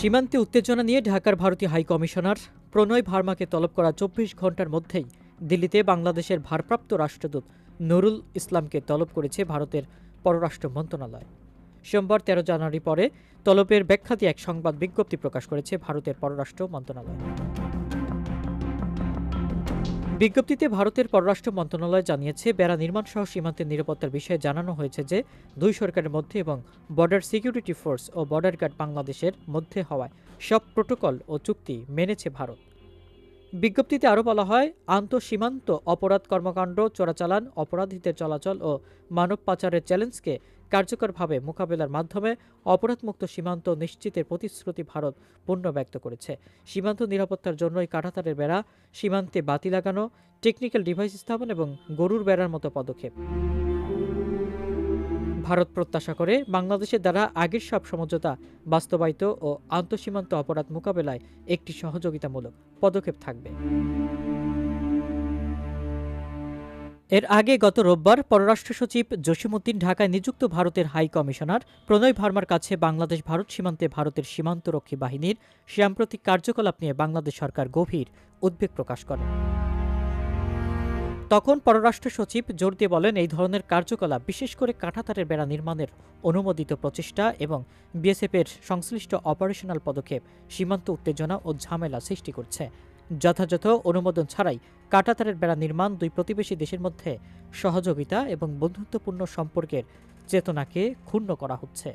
সীমান্তে উত্তেজনা নিয়ে ঢাকার ভারতীয় হাই কমিশনার প্রণয় ভার্মাকে তলব করা চব্বিশ ঘণ্টার মধ্যেই দিল্লিতে বাংলাদেশের ভারপ্রাপ্ত রাষ্ট্রদূত নুরুল ইসলামকে তলব করেছে ভারতের পররাষ্ট্র মন্ত্রণালয়। সোমবার তেরো জানুয়ারি পরে তলবের ব্যাখ্যা দিয়ে এক সংবাদ বিজ্ঞপ্তি প্রকাশ করেছে ভারতের পররাষ্ট্র মন্ত্রণালয়। বিজ্ঞপ্তিতে ভারতের পররাষ্ট্র মন্ত্রণালয় জানিয়েছে, বেড়া নির্মাণ সহ সীমান্তের নিরাপত্তার বিষয়ে জানানো হয়েছে যে, দুই সরকারের মধ্যে এবং বর্ডার সিকিউরিটি ফোর্স ও বর্ডার গার্ড বাংলাদেশের মধ্যে হওয়ায় সব প্রোটোকল ও চুক্তি মেনেছে ভারত। বিজ্ঞপ্তিতে আরও বলা হয়, আন্তঃসীমান্ত অপরাধ কর্মকাণ্ড, চোরাচালান, অপরাধীদের চলাচল ও মানব পাচারের চ্যালেঞ্জকে কার্যকরভাবে মোকাবেলার মাধ্যমে অপরাধমুক্ত সীমান্ত নিশ্চিতের প্রতিশ্রুতি ভারত পূর্ণ ব্যক্ত করেছে। সীমান্ত নিরাপত্তার জন্য এই কাঁটাতারের বেড়া, সীমান্তে বাতি লাগানো টেকনিক্যাল ডিভাইস স্থাপন এবং গরুর বেড়ার মতো পদক্ষেপ। ভারত প্রত্যাশা করে বাংলাদেশের দ্বারা আগের সব সমঝোতা বাস্তবায়িত ও আন্তঃসীমান্ত অপরাধ মোকাবেলায় একটি সহযোগিতামূলক পদক্ষেপ থাকবে। এর আগে গত রোববার পররাষ্ট্র সচিব জসিমুদ্দিন ঢাকায় নিযুক্ত ভারতের হাই কমিশনার প্রণয় ভার্মার কাছে বাংলাদেশ ভারত সীমান্তে ভারতের সীমান্তরক্ষী বাহিনীর সাম্প্রতিক কার্যকলাপ নিয়ে বাংলাদেশ সরকার গভীর উদ্বেগ প্রকাশ করে। তখন পররাষ্ট্র সচিব জোর দিয়ে বলেন, এই ধরনের কার্যকলাপ বিশেষ করে কাঁটাতারের বেড়া নির্মাণের অনুমোদিত প্রচেষ্টা এবং বিএসএফের সংশ্লিষ্ট অপারেশনাল পদক্ষেপ সীমান্ত উত্তেজনা ও ঝামেলা সৃষ্টি করছে। যথাযথ অনুমোদন ছাড়াই কাটাতারের বেড়া নির্মাণ দুই প্রতিবেশী দেশের মধ্যে সহযোগিতা এবং বন্ধুত্বপূর্ণ সম্পর্কের চেতনাকে ক্ষুণ্ণ করা হচ্ছে।